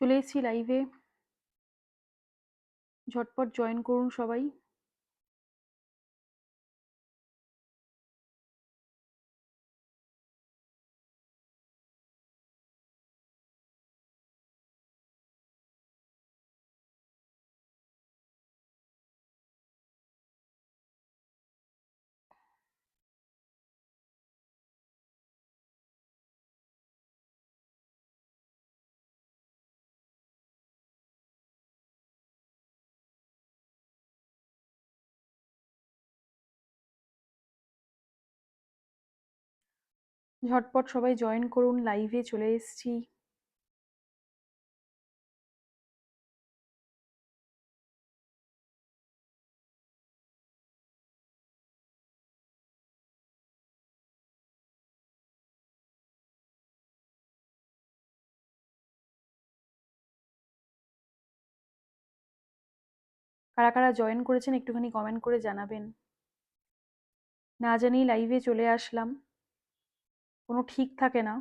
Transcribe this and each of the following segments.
চলে এসেছি লাইভে ঝটপট জয়েন করুন সবাই। ঝটপট সবাই জয়েন করুন লাইভে চলে এসেছি। কারা কারা জয়েন করেছেন একটুখানি কমেন্ট করে জানাবেন। না জানি লাইভে চলে আসলাম। কোনো ঠিক থাকে না।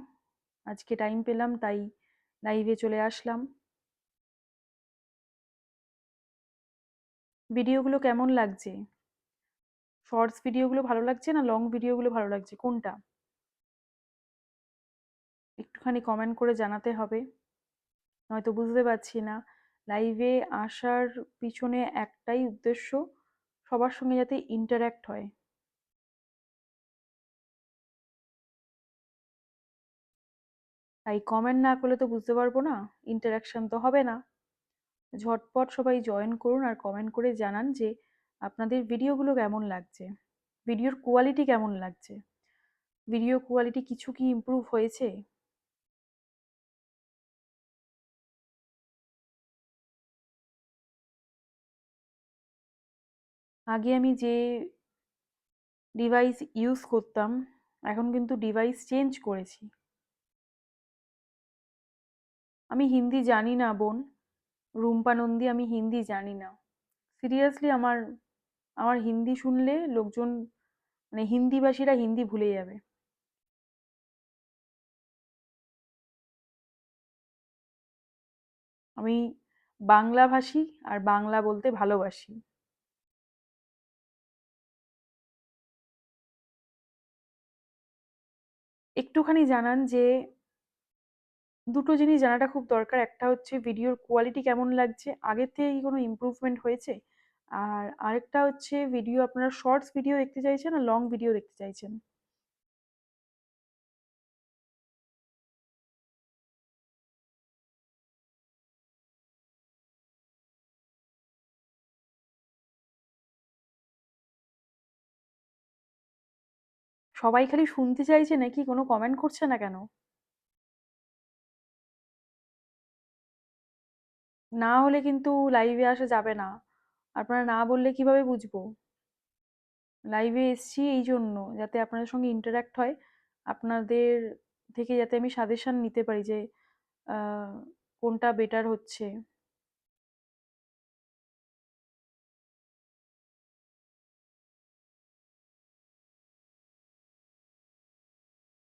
আজকে টাইম পেলাম, তাই লাইভে চলে আসলাম। ভিডিওগুলো কেমন লাগছে? শর্টস ভিডিওগুলো ভালো লাগছে না লং ভিডিওগুলো ভালো লাগছে? কোনটা? একটুখানি কমেন্ট করে জানাতে হবে। নয়তো বুঝতে পারছি না। লাইভে আসার পিছনে একটাই উদ্দেশ্য, সবার সঙ্গে যাতে ইন্টারাক্ট হয়। তাই কমেন্ট না করলে তো বুঝতে পারব না ইন্টারাকশন তো হবে না। ঝটপট সবাই জয়েন করুন আর কমেন্ট করে জানান যে আপনাদের ভিডিওগুলো কেমন লাগছে। ভিডিওর কোয়ালিটি কেমন লাগছে? ভিডিও কোয়ালিটি কিছু কি ইম্প্রুভ হয়েছে? আগে আমি যে ডিভাইস ইউজ করতাম, এখন কিন্তু ডিভাইস চেঞ্জ করেছি। আমি হিন্দি জানি না, বোন। রুম্পা নন্দী আমি হিন্দি জানি না। সিরিয়াসলি আমার আমার হিন্দি শুনলে লোকজন মানে হিন্দিভাষীরা হিন্দি ভুলে যাবে। আমি বাংলাভাষী আর বাংলা বলতে ভালোবাসি। একটুখানি জানান যে দুটো জিনিস জানাটা খুব দরকার। একটা হচ্ছে ভিডিওর কোয়ালিটি কেমন লাগছে, আগের থেকে কি কোনো ইম্প্রুভমেন্ট হয়েছে? আর আরেকটা হচ্ছে ভিডিও আপনারা শর্টস ভিডিও দেখতে চাইছেন না লং ভিডিও দেখতে চাইছেন? সবাই খালি শুনতে চাইছে নাকি? কোনো কমেন্ট করছে না কেন? না হলে কিন্তু লাইভে আসা যাবে না। আপনারা না বললে কীভাবে বুঝব? লাইভে এসছি এই জন্য, যাতে আপনাদের সঙ্গে ইন্টারাক্ট হয়। আপনাদের থেকে যাতে আমি সাজেশন নিতে পারি যে কোনটা বেটার হচ্ছে।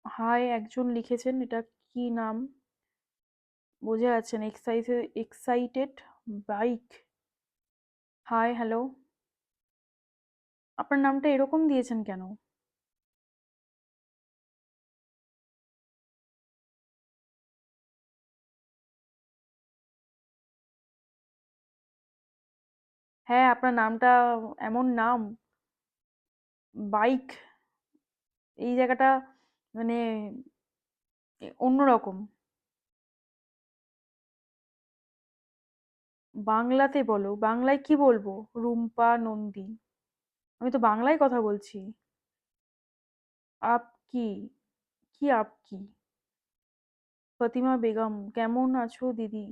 হাই একজন লিখেছেন, এটা কি নাম? বোঝা যাচ্ছে না এক্সাইটে এক্সাইটেড বাইক হাই হ্যালো আপনার নামটা এরকম দিয়েছেন কেন? হ্যাঁ আপনার নামটা এমন নাম। বাইক এই জায়গাটা মানে অন্যরকম। বাংলাতে বলো, বাংলায় কি বলব? রুম্পা, নন্দী। আমি তো বাংলায় কথা বলছি। আপ কি? কি আপ কি? ফতিমা বেগম, কেমন আছো দিদি?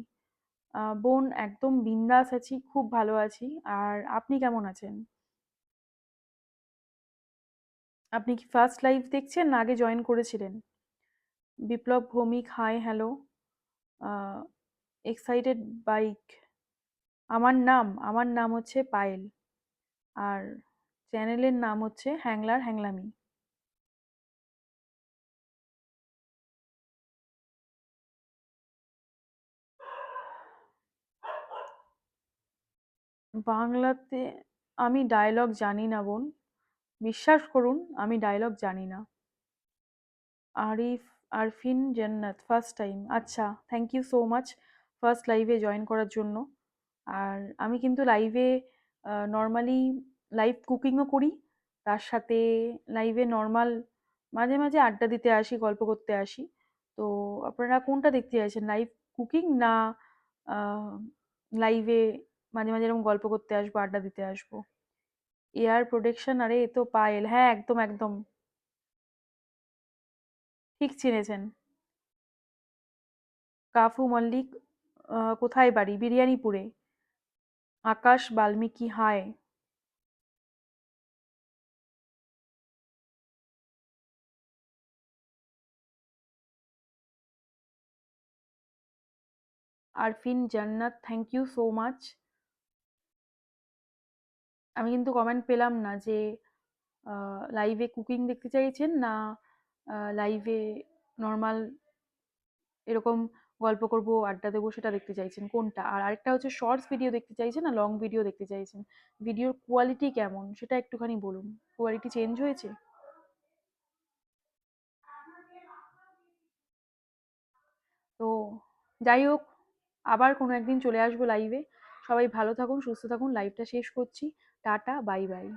বোন একদম বিন্দাস আছি, খুব ভালো আছি। আর আপনি কেমন আছেন? আপনি কি ফার্স্ট লাইভ দেখছেন না আগে জয়েন করেছিলেন? Biplab Bhowmik hi hello excited bike আমার নাম আমার নাম হচ্ছে পায়েল। আর চ্যানেলের নাম হচ্ছে হ্যাংলার হ্যাংলামি। বাংলাতে আমি ডায়লগ জানি না বোন। বিশ্বাস করুন, আমি ডায়লগ জানি না। আরিফ, আরফিন জান্নাত ফার্স্ট টাইম আচ্ছা thank you so much first লাইভে জয়েন করার জন্য। আর আমি কিন্তু লাইভে নর্মালি লাইভ কুকিংও করি। তার সাথে লাইভে নর্মাল মাঝে মাঝে আড্ডা দিতে আসি, গল্প করতে আসি। তো আপনারা কোনটা দেখতে চাইছেন লাইভ কুকিং না লাইভে মাঝে মাঝে এরকম গল্প করতে আসব, আড্ডা দিতে আসব? এয়ার প্রোটেকশন আরে এ তো পায়েল। হ্যাঁ একদম একদম। ঠিক চিনেছেন। কাফু মল্লিক কোথায় বাড়ি? বিরিয়ানিপুরে। আকাশ বাল্মীকি হায়। আরফিন, জান্নাত থ্যাংক ইউ সো মাচ আমি কিন্তু কমেন্ট পেলাম না যে লাইভে কুকিং দেখতে চাইছেন না লাইভে নর্মাল এরকম গল্প করব, আড্ডা দেবো সেটা দেখতে চাইছেন কোনটা? আর আরেকটা হচ্ছে শর্টস ভিডিও দেখতে চাইছেন না লং ভিডিও দেখতে চাইছেন। ভিডিওর কোয়ালিটি কেমন? সেটা একটুখানি বলুন। কোয়ালিটি চেঞ্জ হয়েছে? তো যাই হোক, আবার কোনো একদিন চলে আসব লাইভে সবাই ভালো থাকুন, সুস্থ থাকুন। লাইভটা শেষ করছি। Tata bye bye